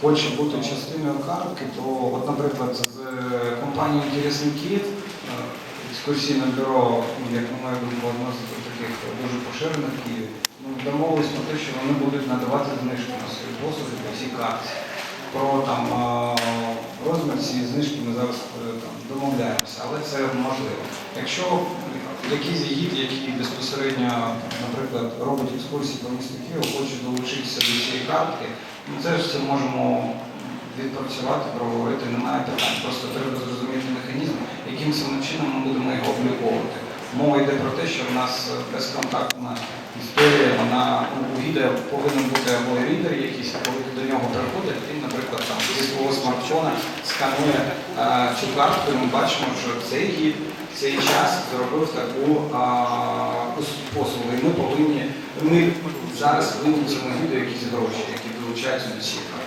хоче бути частиною картки, то, от, наприклад, з компанією Інтересний Кіт, е, екскурсійне бюро, ну, як на мою думку, одне з таких дуже поширених Києві, ну, домовились про те, що вони будуть надавати знижки на свої послуги по всій карті. Про там е, розмір цієї знижки ми зараз е, там, домовляємося, але це можливо. Якщо якийсь гід, який безпосередньо, наприклад, робить екскурсії по місту Києву, хоче долучитися до цієї картки, ми теж це можемо відпрацювати, проговорити, немає питань. Просто треба зрозуміти механізм, яким саме чином ми будемо його обліковувати. Мова йде про те, що в нас безконтактна історія, вона ну, у гіда повинен бути або рідер якийсь, коли до нього приходить, він, наприклад, смартфона сканує е, цю картку, і ми бачимо, що цей гід цей час зробив таку а, послугу. І ми повинні, ми зараз винні цьому гіду якісь гроші, які долучаються до цієї.